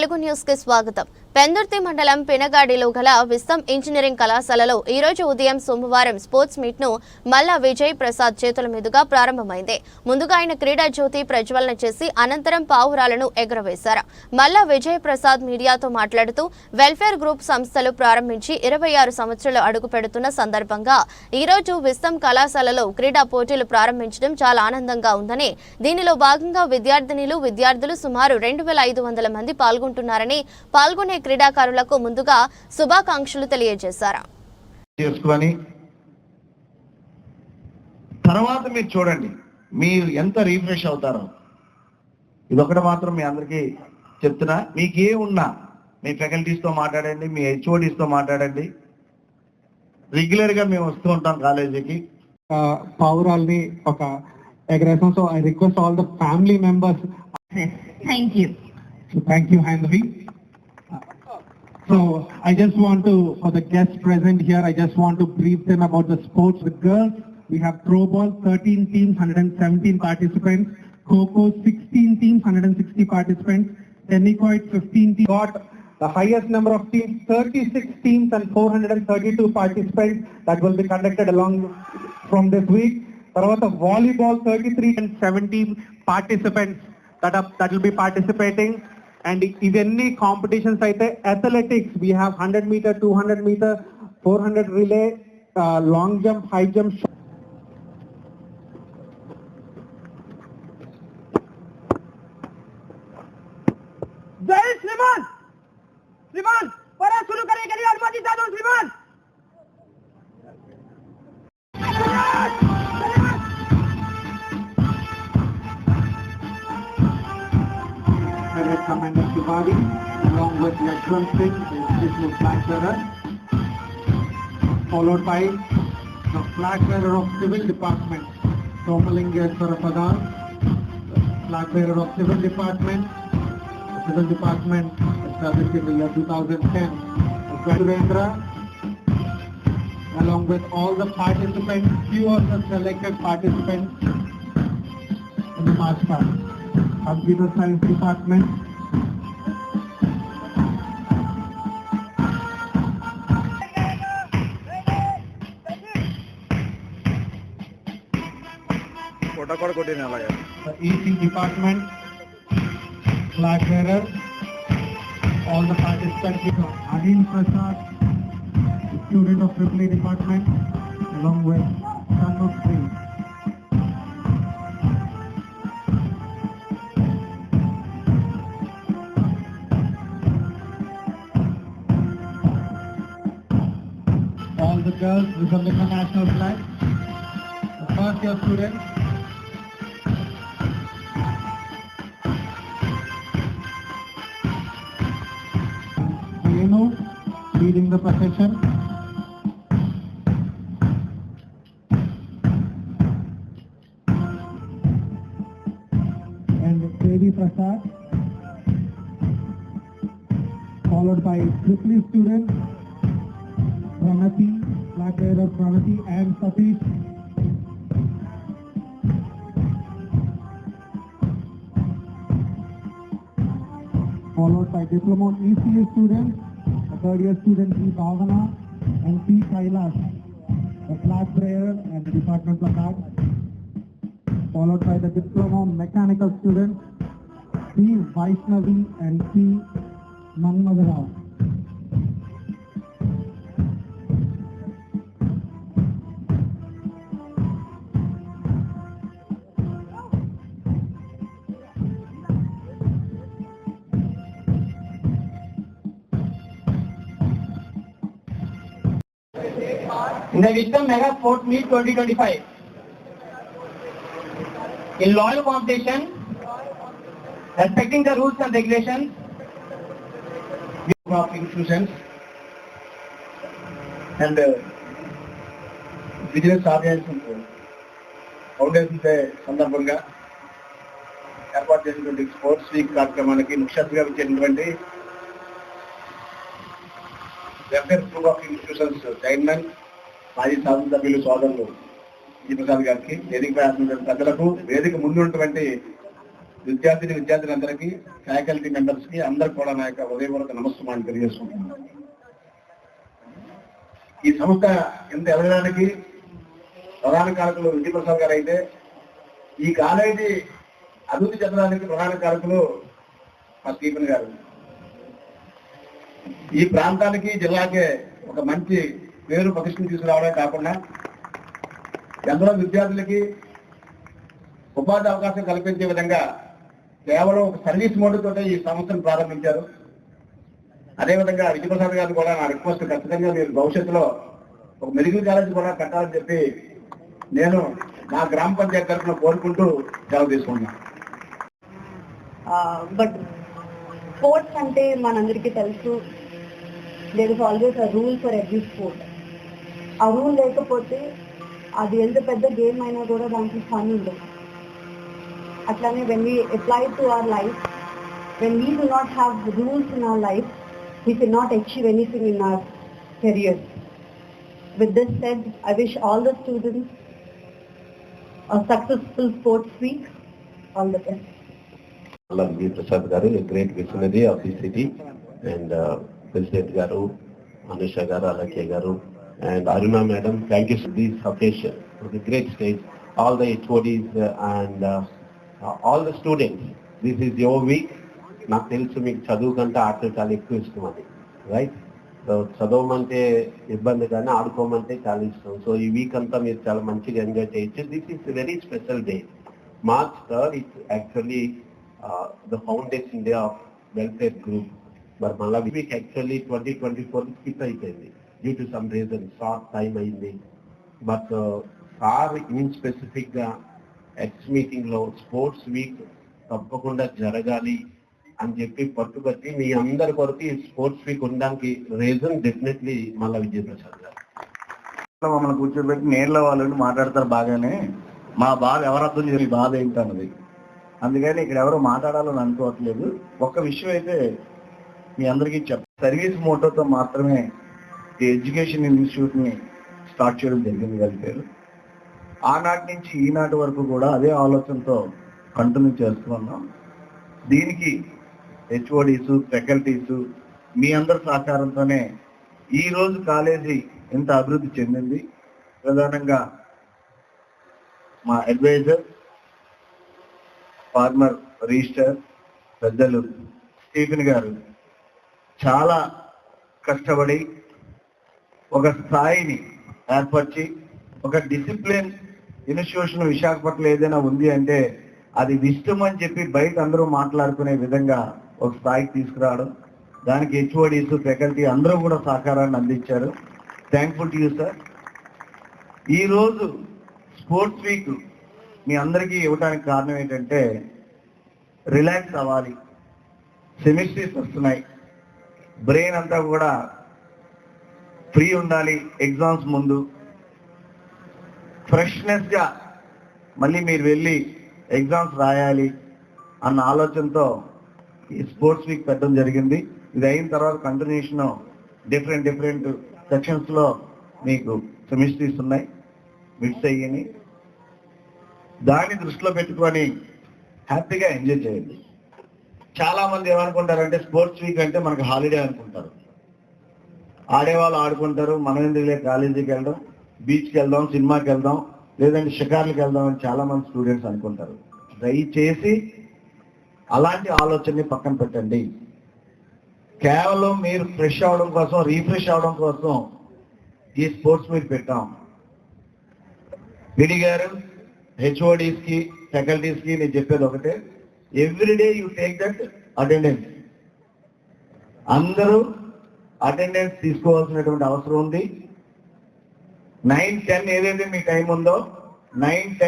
నలుగురు న్యూస్కి స్వాగతం. పెందుర్తి మండలం పినగాడిలో గల విస్తం ఇంజనీరింగ్ కళాశాలలో ఈ రోజు ఉదయం సోమవారం స్పోర్ట్స్ మీట్ను మల్లా విజయ్ ప్రసాద్ చేతుల మీదుగా ప్రారంభమైంది. ముందుగా ఆయన క్రీడా జ్యోతి ప్రజ్వలన చేసి అనంతరం పావురాలను ఎగురవేశారు. మల్లా విజయ్ ప్రసాద్ మీడియాతో మాట్లాడుతూ వెల్ఫేర్ గ్రూప్ సంస్థలు ప్రారంభించి ఇరవై ఆరు సంవత్సరాలు అడుగు పెడుతున్న సందర్భంగా ఈ రోజు విస్తం కళాశాలలో క్రీడా పోటీలు ప్రారంభించడం చాలా ఆనందంగా ఉందని దీనిలో భాగంగా విద్యార్థినిలు విద్యార్థులు సుమారు రెండు వేల ఐదు వందల మంది పాల్గొంటున్నారని పాల్గొనే క్రీడాకారులకు ముందుగా శుభాకాంక్షలు తెలియజేశారు. చేసుకొని తర్వాత మీరు చూడండి మీరు ఎంత రీఫ్రెష్ అవుతారో. ఇదొకటి మాత్రం మీ అందరికీ చెప్తున్నా మీకు ఏ ఉన్నా మీ faculties తో మాట్లాడండి మీ HODs తో మాట్లాడండి. రెగ్యులర్గా మేము వస్తూ ఉంటాం కాలేజీకి. పావురాల్ని ఒక ఎగరేసాం so I request all the family members. Thank you హ్యాండ్వి so I just want to for the guest present here I just want to brief them about the sports with girls we have throw ball thirteen teams hundred and seventeen participants kho kho sixteen teams hundred and sixty participants tennikoit fifteen team got the highest number of teams, 36 teams and 432 participants that will be conducted along from this week. తర్వాత volleyball 33 and 17 participants that are that will be participating. And ఇవన్నీ competitions అయితే athletics we have hundred meter two hundred meter four hundred relay long jump high jump Lieutenant Commander Shivadi, along with Yakshwan Singh, the additional flag bearer, followed by the flag bearer of Civil Department, Somalinga Sarapadar, flag bearer of Civil Department, Civil Department established in the year 2010, Surendra, along with all the participants, few of the selected participants in the march past. Computer Science Department, the EC Department, flag bearer, all the participants, Adil Prasad, student of Triple Department, along with Sanmukh Singh. All the girls representing the national flag. The first year students. Renu leading the procession. And Devi Prasad. Followed by Triple students. Pranati, flag bearer Pranati and Satish. Followed by diploma ECA students, the third year student P. Bhavana and P. Kailash, the flag bearer and the department placard. Followed by the diploma mechanical students P. Vaishnavi and P. Manmadarao. in the Wisdom Mega Sports Meet 2025. In loyal competition, respecting the rules and regulations, of institutions and business organisations foundation day సందర్భంగా ఏర్పాటు చేసినటువంటి sports week కార్యక్రమానికి ముఖ్య అతిథిగా ఇచ్చేటువంటి welfare group of institutions chairman మాజీ శాసనసభ్యులు సోదరులు. జీ ప్రసాద్ గారికి వేదికపై ఆసినటువంటి పెద్దలకు వేదిక ముందు ఉన్నటువంటి విద్యార్థిని విద్యార్థులందరికీ ఫ్యాకల్టీ మెంబర్స్కి అందరు కూడా నా యొక్క హృదయపూర్వక నమస్కారం తెలియజేసుకుంటున్నాను. ఈ సంస్థ ఎంత ఎదగడానికి ప్రధాన కారకులు విజయప్రసాద్ గారు అయితే ఈ కాలేజీ అభివృద్ధి చెందడానికి ప్రధాన కారకులు మా స్టీఫెన్ గారు. ఈ ప్రాంతానికి జిల్లాకే ఒక మంచి పేరు ప్రతిష్టలు తీసుకురావడమే కాకుండా ఎందరో విద్యార్థులకి ఉపాధి అవకాశం కల్పించే విధంగా కేవలం ఒక సర్వీస్ మోడ్తో ఈ సంస్థను ప్రారంభించారు. అదేవిధంగా విజయప్రసాద్ గారు కూడా నా రిక్వెస్ట్ ఖచ్చితంగా మీరు భవిష్యత్తులో ఒక మెడికల్ కాలేజ్ కూడా కట్టాలని చెప్పి నేను నా గ్రామ పంచాయతీ తరఫున కోరుకుంటూ సెలవు తీసుకుంటున్నాను. బట్ స్పోర్ట్స్ అంటే మనందరికీ తెలుసు. There is always a rule for every sport ఆ రూల్ లేకపోతే అది ఎంత పెద్ద గేమ్ అయినా కూడా దాంట్లో ఫన్ ఉండదు అట్లానే when we apply to our life when we do not have rules in our life we can not achieve anything in our career with this said I wish all the students successful sports week all the best Alla V Prasad garu great visionary of the city and president garu Anusha garu అలాకే garu and Aruna madam thank you this occasion the great stage all the and and all the students this is your week నాకు తెలుసు మీకు చదువు కంటే ఆటలు చాలా ఎక్కువ ఇష్టం అది రైట్ సో చదవమంటే ఇబ్బంది కానీ ఆడుకోమంటే చాలా ఇష్టం. సో ఈ వీక్ అంతా మీరు చాలా మంచిగా ఎంజాయ్ చేయొచ్చు. This is very special day March third it's actually the foundation day of welfare group మరి మళ్ళీ week actually twenty twenty four skip అయిపోయింది. Due to some reason short time అయింది. బట్ uh, సార్ ఇన్ స్పెసిఫిక్గా ex మీటింగ్లో sports week తప్పకుండా జరగాలి అని చెప్పి పట్టుబట్టి మీ అందరి కొరకు ఈ స్పోర్ట్స్ వీక్ ఉండడానికి రీజన్ డెఫినెట్లీ మళ్ళా విజయప్రసాద్ గారు. మమ్మల్ని కూర్చోబెట్టి నేర్లో వాళ్ళు మాట్లాడతారు బాగానే. మా బాధ ఎవరు అర్థం చేయాలి బాధ ఏంటన్నది. అందుకని ఇక్కడ ఎవరు మాట్లాడాలని అనుకోవట్లేదు. ఒక్క విషయం అయితే మీ అందరికీ చెప్ సర్వీస్ మోటోతో మాత్రమే ఈ ఎడ్యుకేషన్ ఇన్స్టిట్యూట్ని స్టార్ట్ చేయడం జరిగింది గారి పేరు. ఆనాటి నుంచి ఈనాటి వరకు కూడా అదే ఆలోచనతో కంటిన్యూ చేస్తున్నాం దీనికి హెచ్ఓడీస్ ఫెకల్టీస్ మీ అందరి సహకారంతోనే ఈరోజు కాలేజీ ఇంత అభివృద్ధి చెందింది. ప్రధానంగా మా అడ్వైజర్ ఫార్మర్ రిజిస్టర్ పెద్దలు స్టీఫెన్ గారు చాలా కష్టపడి ఒక స్థాయిని ఏర్పరిచి ఒక డిసిప్లిన్ ఇన్స్టిట్యూషన్ విశాఖపట్నం ఏదైనా ఉంది అంటే అది ఇష్టం అని చెప్పి బయట అందరూ మాట్లాడుకునే విధంగా ఒక స్థాయికి తీసుకురావడం. దానికి హెచ్ఓడీస్ ఫ్యాకల్టీ అందరూ కూడా సహకారాన్ని అందించారు. థ్యాంక్ఫుల్ టు యూ సార్ ఈరోజు స్పోర్ట్స్ వీక్ మీ అందరికీ ఇవ్వడానికి కారణం ఏంటంటే రిలాక్స్ అవ్వాలి. సెమిస్ట్రీస్ వస్తున్నాయి. బ్రెయిన్ అంతా కూడా ఫ్రీ ఉండాలి ఎగ్జామ్స్ ముందు. ఫ్రెష్నెస్గా మళ్ళీ మీరు వెళ్ళి ఎగ్జామ్స్ రాయాలి అన్న ఆలోచనతో ఈ స్పోర్ట్స్ వీక్ పెట్టడం జరిగింది. ఇది అయిన తర్వాత కంటిన్యూషన్ డిఫరెంట్ డిఫరెంట్ సెక్షన్స్లో మీకు సెమిస్ట్రీస్ ఉన్నాయి మిస్ అయ్యని. దాన్ని దృష్టిలో పెట్టుకొని హ్యాపీగా ఎంజాయ్ చేయండి. చాలా మంది ఏమనుకుంటారంటే స్పోర్ట్స్ వీక్ అంటే మనకు హాలిడే అనుకుంటారు. ఆడేవాళ్ళు ఆడుకుంటారు మనం ఎందుకులే కాలేజీకి వెళ్దాం బీచ్కి వెళ్దాం సినిమాకి వెళ్దాం లేదంటే షికార్లకు వెళ్దాం అని చాలా మంది స్టూడెంట్స్ అనుకుంటారు. దయచేసి అలాంటి ఆలోచనని పక్కన పెట్టండి. కేవలం మీరు ఫ్రెష్ అవడం కోసం రీఫ్రెష్ అవడం కోసం ఈ స్పోర్ట్స్ మీరు పెట్టాం. విడి గారు హెచ్ఓడీస్కి ఫ్యాకల్టీస్కి నేను చెప్పేది ఒకటే everyday you take that attendance అందరూ అటెండెన్స్ తీసుకోవాల్సినటువంటి అవసరం ఉంది. నైన్ టెన్ ఏదైతే మీ టైం ఉందో నైన్ టెన్